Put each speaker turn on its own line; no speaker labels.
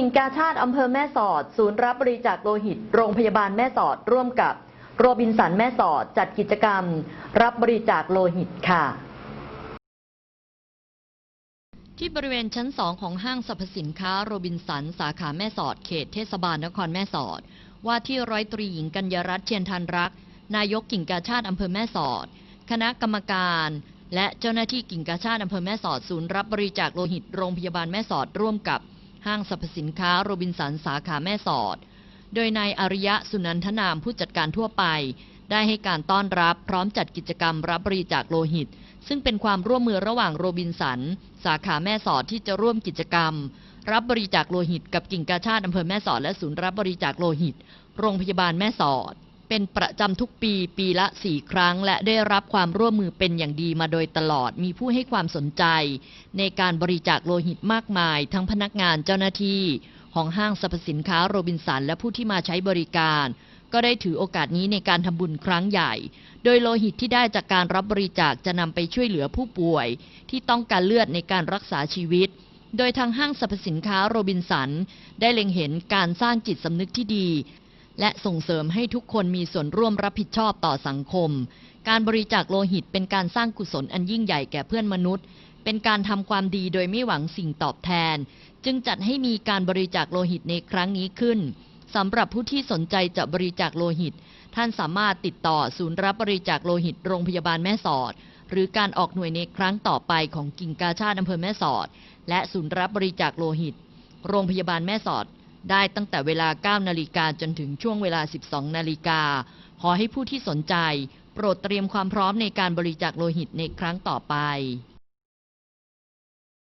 กิ่งกาชาติอำเภอแม่สอด ศูนย์รับบริจาคโลหิต โรงพยาบาลแม่สอดร่วมกับโรบินสันแม่สอดจัดกิจกรรม รับบริจาคโลหิตค่ะ
ที่บริเวณชั้นสองของห้างสรรพสินค้าโรบินสัน สาขาแม่สอด เขตเทศบาลนครแม่สอด ว่าที่ร้อยตรีหญิงกัญญารัตน์เชียนทันรัก นายกกิ่งกาชาติอำเภอแม่สอด คณะกรรมการ และเจ้าหน้าที่กิ่งกาชาติอำเภอแม่สอด ศูนย์รับบริจาคโลหิตโรงพยาบาลแม่สอดร่วมกับ ห้างสรรพสินค้าโรบินสันสาขาแม่สอด โดยนายอาริยะสุนันทนามผู้จัดการทั่วไป ได้ให้การต้อนรับพร้อมจัดกิจกรรมรับบริจาคโลหิต ซึ่งเป็นความร่วมมือระหว่างโรบินสัน สาขาแม่สอดที่จะร่วมกิจกรรม รับบริจาคโลหิต กับกิ่งกาชาติอำเภอแม่สอดและศูนย์รับบริจาคโลหิต โรงพยาบาลแม่สอด เป็นประจำทุกปีปีละสี่ครั้ง และได้รับความร่วมมือเป็นอย่างดีมาโดยตลอดมีผู้ให้ความสนใจ ในการบริจาคโลหิตมากมาย ทั้งพนักงานเจ้าหน้าที่ ของห้างสรรพสินค้าโรบินสัน และผู้ที่มาใช้บริการ ก็ได้ถือโอกาสนี้ในการทำบุญครั้งใหญ่ โดยโลหิตที่ได้จากการรับบริจาคจะนำไปช่วยเหลือผู้ป่วย ที่ต้องการเลือดในการรักษาชีวิตโดยทางห้างสรรพสินค้าโรบินสัน ได้เล็งเห็นการสร้างจิตสำนึกที่ดี และส่งเสริมให้ทุกคนมีส่วนร่วมรับผิดชอบต่อสังคม การบริจาคโลหิตเป็นการสร้างกุศลอันยิ่งใหญ่แก่เพื่อนมนุษย์ เป็นการทำความดีโดยไม่หวังสิ่งตอบแทน จึงจัดให้มีการบริจาคโลหิตในครั้งนี้ขึ้นสำหรับผู้ที่สนใจจะบริจาคโลหิต ท่านสามารถติดต่อศูนย์รับบริจาคโลหิตโรงพยาบาลแม่สอด หรือการออกหน่วยในครั้งต่อไปของกิ่งกาชาติอำเภอแม่สอด และศูนย์รับบริจาคโลหิต โรงพยาบาลแม่สอด ได้ตั้งแต่เวลา 9 นาฬิกาจนถึงช่วงเวลา 12 นาฬิกา ขอให้ผู้ที่สนใจ โปรดเตรียมความพร้อมในการบริจาคโลหิตในครั้งต่อไป